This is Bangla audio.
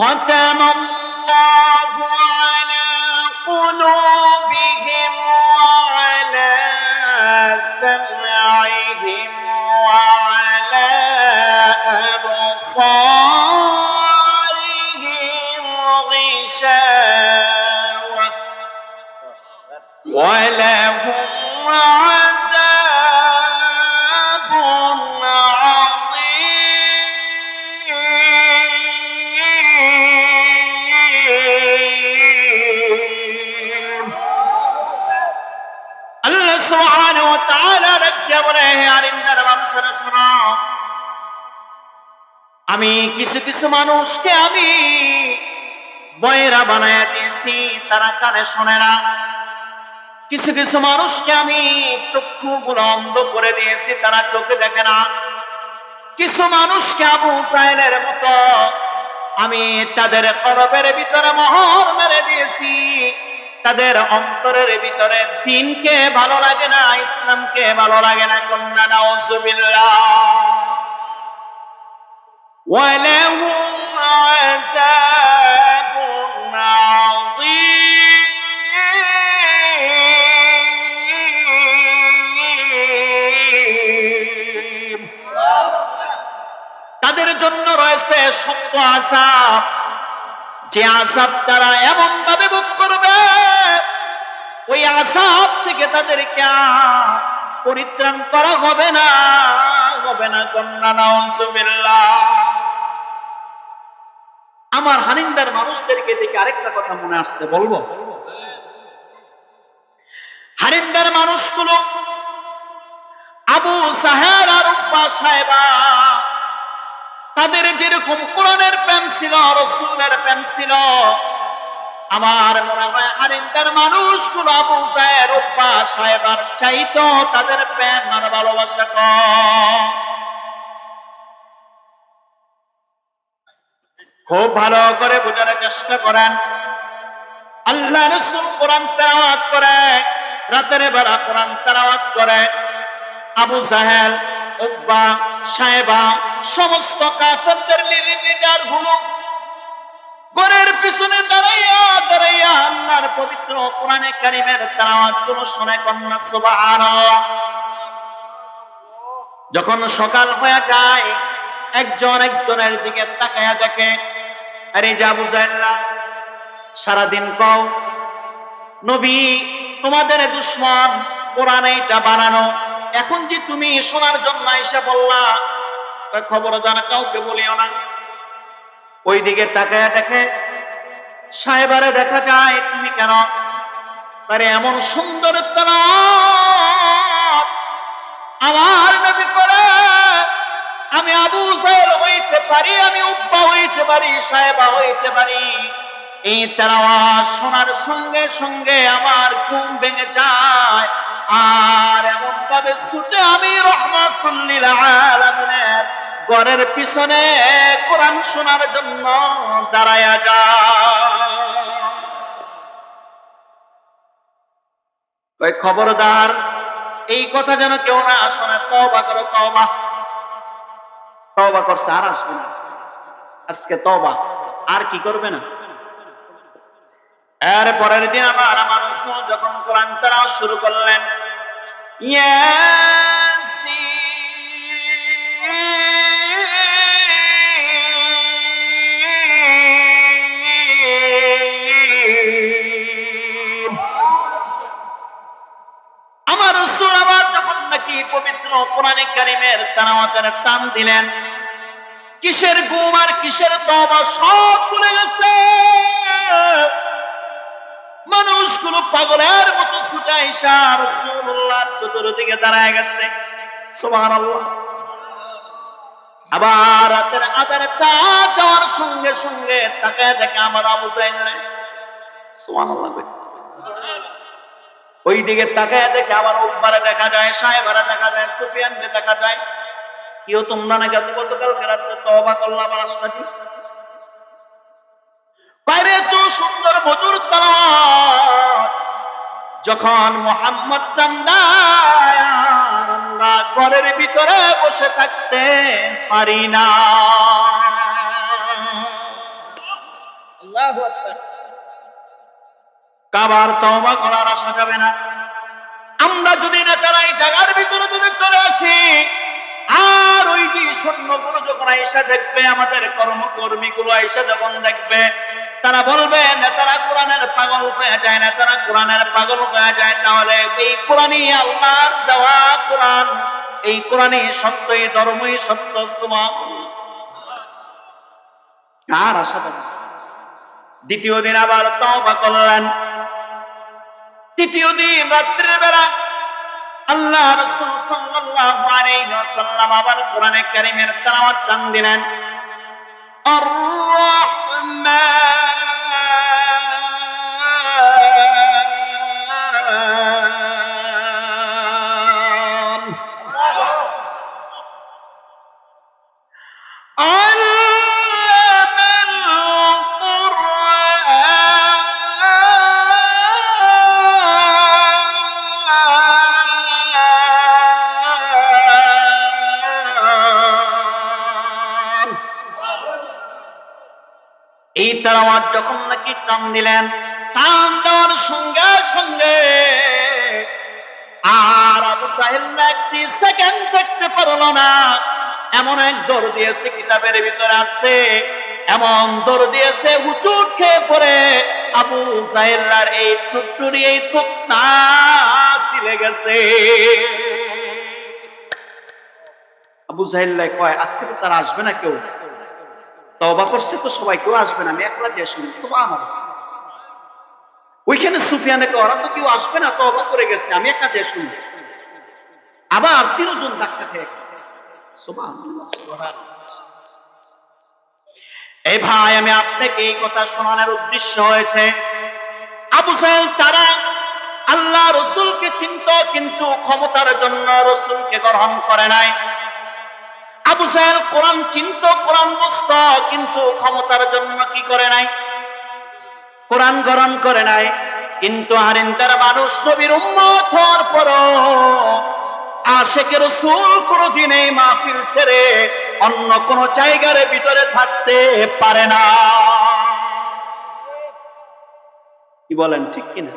ختم الله على قلوبهم وعلى سمعهم وعلى أبصارهم غشاوة. ولهم আমি কিছু কিছু মানুষকে আমি বয়রা বানায়া দিয়েছি, তারা কানে শোনে না। কিছু কিছু মানুষকে আমি চক্ষু গুলো অন্ধ করে দিয়েছি, তারা চোখে দেখে না। কিছু মানুষকে আবু সাহেলের মতো আমি তাদের করবের ভিতরে মোহর মেরে দিয়েছি। তাদের অন্তরের ভিতরে দিনকে ভালো লাগে না, ইসলামকে ভালো লাগে না, কন্যা তাদের জন্য রয়েছে সত্য আসা যে আসাব তারা এমন ভাবে ভোগ করবে, ওই আসাব থেকে তাদেরকে পরিত্রাণ করা হবে না হবে না কন্যা, নাউজুবিল্লাহ। আমার হানিন্দার মানুষদেরকে দেখে আরেকটা কথা মনে আসছে, বলব? হানিন্দার মানুষগুলো আবু সাহেব আর উব্বা সাহেবা তাদের যেরকম কোরআনের প্রেম ছিল, রসুলের প্রেম ছিল, আমার মনে হয় হারিন্দার মানুষগুলো আবু সাহেব উব্বা সাহেবার চাইতো তাদের প্রেম আর ভালোবাসা কম। খুব ভালো করে বোঝার চেষ্টা করেন। আল্লাহ রসুল কোরআন তেলাওয়াত করে, রাতের বেলা কোরআন তেলাওয়াত করে। আবু সাহেল উব্বা সাহেবা, সমস্ত কাফেরদের লিডারগুলো ঘরের পিছনে দাঁড়াইয়া দাঁড়াইয়া আল্লাহর পবিত্র কোরআনে কারিমের তেলাওয়াতগুলো শুনে কন্যা, সুবহানাল্লাহ। যখন সকাল হয়ে যায়, একজন একজনের দিকে তাকায়া দেখে, আরে যা বুঝাইল্লা, সারাদিন কও, নবী, তোমাদের দুশ্মন কোরআন এইটা বানানো এখন যে তুমি শোনার জন্য এসে বললা খবর জানা কাউকে বলিও না। ওই দিকে তাকায়া দেখে সাহেবারে দেখা যায়, তুমি কেন? তারে এমন সুন্দর আমার নবী করে। আমি আবু সাহেল হইতে পারি, আমি উব্বা হইতে পারি, সাহেবা হইতে পারি। এই তেলাওয়াত শোনার সঙ্গে সঙ্গে আমার ঘুম ভেঙে যায়। আর এমন ভাবে ছুটে আমি রহমাতুল্লিল আলামিনের ঘরের পিছনে কোরআন শোনার জন্য দাঁড়ায়া যা খবরদার, এই কথা যেন কেউ না শোনে তবা করো তবা তবা করছে, আর আসবে না। আজকে তবা আর কি করবে না? এর পরের দিন আবার আমার রসুল যখন কোরআন তারা শুরু করলেন আমার রসুল আবার যখন নাকি পবিত্র কোরআনে কারিমের তারাওয়াতের টান দিলেন, কিসের ঘুম আর কিসের তবা সব ভুলে গেছে। পাগলের মতো ছুটে রসুল্লাহর চতুর্দিকে দাঁড়ায় গেছে। আবার রাতের যাওয়ার সঙ্গে সঙ্গে তাকায় দেখে আমার আবু ওই দিকে দেখে। আবার দেখা যায়, সাহেবারা দেখা যায় দেখা যায়। কেউ তোমরা নাকি এত গতকালকে রাত্রে তবা করলাম আসমাটি বাইরে তো সুন্দর মধুর তালাওয়াত যখন মোহাম্মদ আমরা ঘরের ভিতরে বসে থাকতে পারি না। কাবার তওবা করার আশা যাবে না। আমরা যদি নেতারা এই জায়গার ভিতরে যদি চলে আসি আর ওই যে সৈন্যগুলো যখন আইসা দেখবে আমাদের কর্মকর্মী গুলো আইসা যখন দেখবে তারা বলবে, নেতারা কোরআনের পাগল হয়ে যায়, নেতারা কোরআনের পাগল হয়ে যায়, তাহলে এই কোরআনই আল্লাহর দেওয়া কোরআন। এই কোরআনই সত্য, এই ধর্মই সত্য কার আশা দ্বিতীয় দিন আবার তওবা করলেন। তৃতীয় দিন রাত্রের বেলা আল্লাহ রাসূল সাল্লাল্লাহু আলাইহি ওয়াসাল্লাম আবার কোরআনে কারীমের তেলাওয়াত দিলেন। আর এই তারাওয়াত যখন নাকি টান দিলেন, টান দেওয়ার সঙ্গে সঙ্গে আর আবু সাহেব একটি সেকেন্ড দেখতে পারল না। এমন এক দৌড় দিয়েছে কিতাবের ভিতরে আছে এমন দৌড় দিয়েছে হুচুট খেয়ে পড়ে আবু সাহেলার এই টুকটুরি এই ছিলে গেছে। আবু সাহেল্লাই কয়, আজকে তো তারা আসবে না কেউ? তবা করছে তো সবাই, কেউ আসবে না, আমি একলা শুনি ওইখানে সুফিয়ানে ওরা তো কেউ আসবে না তবা করে গেছে, আমি একা শুনি আবার তিনজন ধাক্কা খেয়ে গেছে। এই ভাই, আমি আপনাকে এই কথা শোনানোর উদ্দেশ্য হয়েছে, আবু সাহেল তারা আল্লাহ রসুলকে চিনত, কিন্তু ক্ষমতার জন্য রসুলকে গ্রহণ করে নাই। আবু সাহেল কোরআন চিন্ত, কোরআন বুঝত, কিন্তু ক্ষমতার জন্য কি করে নাই? কোরআন গ্রহণ করে নাই। কিন্তু হারিন্দার মানুষ নবীর উম্মত হওয়ার পরও আশেকে রসুল কোনো এই মাহফিল ছেড়ে অন্য কোন জায়গার ভিতরে থাকতে পারে না। কি বলেন, ঠিক কিনা?